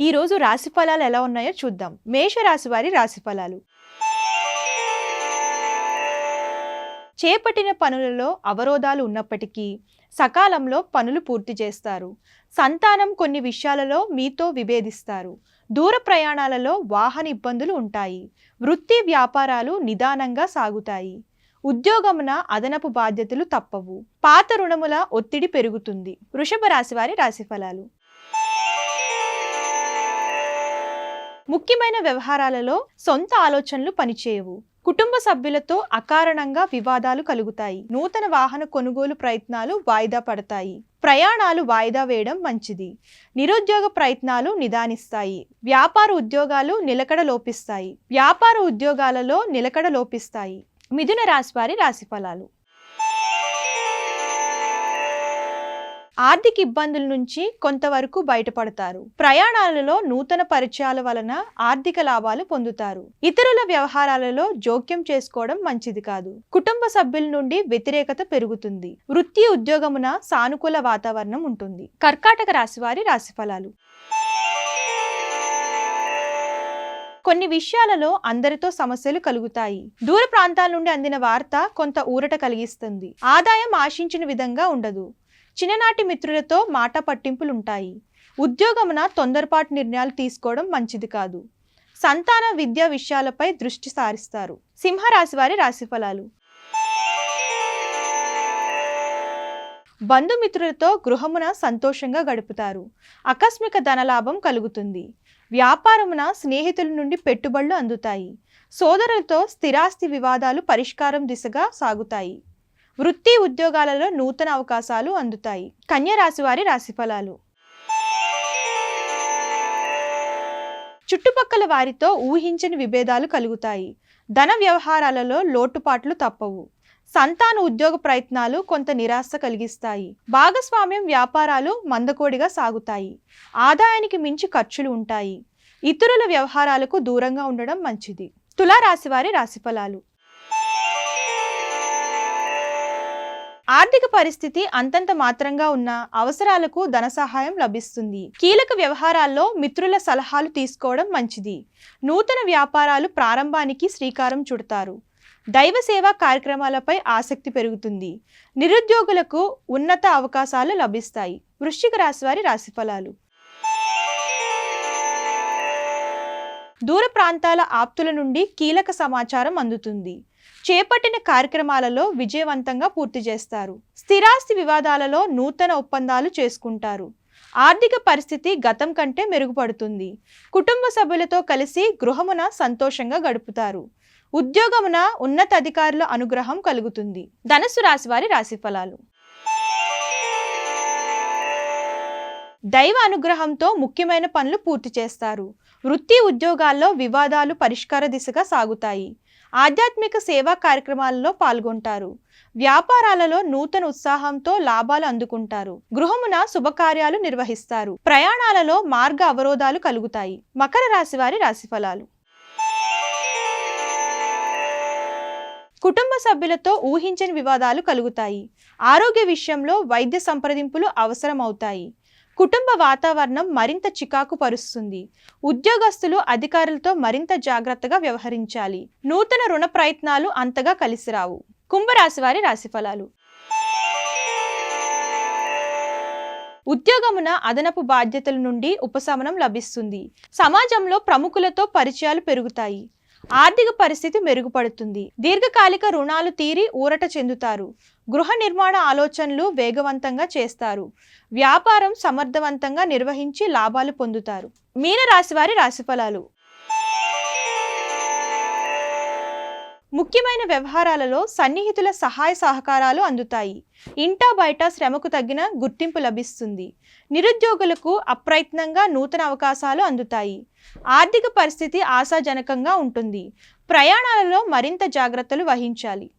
ఈరోజు రాశి ఫలాలు ఎలా ఉన్నాయో చూద్దాం. మేషరాశి వారి రాశి ఫలాలు. చేపట్టిన పనులలో అవరోధాలు ఉన్నప్పటికీ సకాలంలో పనులు పూర్తి చేస్తారు. సంతానం కొన్ని విషయాలలో మీతో విభేదిస్తారు. దూర ప్రయాణాలలో వాహన ఇబ్బందులు ఉంటాయి. వృత్తి వ్యాపారాలు నిదానంగా సాగుతాయి. ఉద్యోగమున అదనపు బాధ్యతలు తప్పవు. పాత రుణముల ఒత్తిడి పెరుగుతుంది. వృషభ రాశి వారి ముఖ్యమైన వ్యవహారాలలో సొంత ఆలోచనలు పనిచేయవు. కుటుంబ సభ్యులతో అకారణంగా వివాదాలు కలుగుతాయి. నూతన వాహన కొనుగోలు ప్రయత్నాలు వాయిదా పడతాయి. ప్రయాణాలు వాయిదా వేయడం మంచిది. నిరుద్యోగ ప్రయత్నాలు నిదానిస్తాయి. వ్యాపార ఉద్యోగాలు నిలకడ లోపిస్తాయి. వ్యాపార ఉద్యోగాలలో నిలకడ లోపిస్తాయి. మిథున రాశి రాశిఫలాలు. ఆర్థిక ఇబ్బందుల నుంచి కొంతవరకు బయటపడతారు. ప్రయాణాలలో నూతన పరిచయాల వలన ఆర్థిక లాభాలు పొందుతారు. ఇతరుల వ్యవహారాలలో జోక్యం చేసుకోవడం మంచిది కాదు. కుటుంబ సభ్యుల నుండి వ్యతిరేకత పెరుగుతుంది. వృత్తి ఉద్యోగమున సానుకూల వాతావరణం ఉంటుంది. కర్కాటక రాశివారి రాశిఫలాలు రాశి ఫలాలు. కొన్ని విషయాలలో అందరితో సమస్యలు కలుగుతాయి. దూర ప్రాంతాల నుండి అందిన వార్త కొంత ఊరట కలిగిస్తుంది. ఆదాయం ఆశించిన విధంగా ఉండదు. చిన్ననాటి మిత్రులతో మాట పట్టింపులుంటాయి. ఉద్యోగమున తొందరపాటు నిర్ణయాలు తీసుకోవడం మంచిది కాదు. సంతాన విద్యా విషయాలపై దృష్టి సారిస్తారు. సింహరాశి వారి రాశి ఫలాలు. బంధుమిత్రులతో గృహమున సంతోషంగా గడుపుతారు. ఆకస్మిక ధనలాభం కలుగుతుంది. వ్యాపారమున స్నేహితుల నుండి పెట్టుబడులు అందుతాయి. సోదరులతో స్థిరాస్తి వివాదాలు పరిష్కారం దిశగా సాగుతాయి. వృత్తి ఉద్యోగాలలో నూతన అవకాశాలు అందుతాయి. కన్య రాశివారి రాశిఫలాలు చుట్టుపక్కల వారితో ఊహించని విభేదాలు కలుగుతాయి. ధన వ్యవహారాలలో లోటుపాట్లు తప్పవు. సంతాన ఉద్యోగ ప్రయత్నాలు కొంత నిరాశ కలిగిస్తాయి. భాగస్వామ్యం వ్యాపారాలు మందకోడిగా సాగుతాయి. ఆదాయానికి మించి ఖర్చులు ఉంటాయి. ఇతరుల వ్యవహారాలకు దూరంగా ఉండడం మంచిది. తులారాశివారి రాశిఫలాలు ఆర్థిక పరిస్థితి అంతంత మాత్రంగా ఉన్న అవసరాలకు ధన సహాయం లభిస్తుంది. కీలక వ్యవహారాల్లో మిత్రుల సలహాలు తీసుకోవడం మంచిది. నూతన వ్యాపారాలు ప్రారంభానికి శ్రీకారం చుడతారు. దైవ సేవా కార్యక్రమాలపై ఆసక్తి పెరుగుతుంది. నిరుద్యోగులకు ఉన్నత అవకాశాలు లభిస్తాయి. వృశ్చిక రాశి వారి రాశిఫలాలు దూర ప్రాంతాల ఆప్తుల నుండి కీలక సమాచారం అందుతుంది. చేపట్టిన కార్యక్రమాలలో విజయవంతంగా పూర్తి చేస్తారు. స్థిరాస్తి వివాదాలలో నూతన ఒప్పందాలు చేసుకుంటారు. ఆర్థిక పరిస్థితి గతం కంటే మెరుగుపడుతుంది. కుటుంబ సభ్యులతో కలిసి గృహమున సంతోషంగా గడుపుతారు. ఉద్యోగమున ఉన్నతాధికారుల అనుగ్రహం కలుగుతుంది. ధనస్సు రాశి వారి రాశిఫలాలు. దైవ అనుగ్రహంతో ముఖ్యమైన పనులు పూర్తి చేస్తారు. వృత్తి ఉద్యోగాల్లో వివాదాలు పరిష్కార దిశగా సాగుతాయి. ఆధ్యాత్మిక సేవా కార్యక్రమాలలో పాల్గొంటారు. వ్యాపారాలలో నూతన ఉత్సాహంతో లాభాలు అందుకుంటారు. గృహమున శుభకార్యాలు నిర్వహిస్తారు. ప్రయాణాలలో మార్గ అవరోధాలు కలుగుతాయి. మకర రాశి వారి రాశిఫలాలు కుటుంబ సభ్యులతో ఊహించని వివాదాలు కలుగుతాయి. ఆరోగ్య విషయంలో వైద్య సంప్రదింపులు అవసరమవుతాయి. కుటుంబ వాతావరణం మరింత చికాకు పరుస్తుంది. ఉద్యోగస్తులు అధికారులతో మరింత జాగ్రత్తగా వ్యవహరించాలి. నూతన రుణ ప్రయత్నాలు అంతగా కలిసిరావు. కుంభరాశి వారి రాశిఫలాలు ఉద్యోగమున అదనపు బాధ్యతల నుండి ఉపశమనం లభిస్తుంది. సమాజంలో ప్రముఖులతో పరిచయాలు పెరుగుతాయి. ఆర్థిక పరిస్థితి మెరుగుపడుతుంది. దీర్ఘకాలిక రుణాలు తీరి ఊరట చెందుతారు. గృహ నిర్మాణ ఆలోచనలు వేగవంతంగా చేస్తారు. వ్యాపారం సమర్థవంతంగా నిర్వహించి లాభాలు పొందుతారు. మీనరాశి వారి రాశిఫలాలు. ముఖ్యమైన వ్యవహారాలలో సన్నిహితుల సహాయ సహకారాలు అందుతాయి. ఇంటా బయట శ్రమకు తగిన గుర్తింపు లభిస్తుంది. నిరుద్యోగులకు అప్రయత్నంగా నూతన అవకాశాలు అందుతాయి. ఆర్థిక పరిస్థితి ఆశాజనకంగా ఉంటుంది. ప్రయాణాలలో మరింత జాగ్రత్తలు వహించాలి.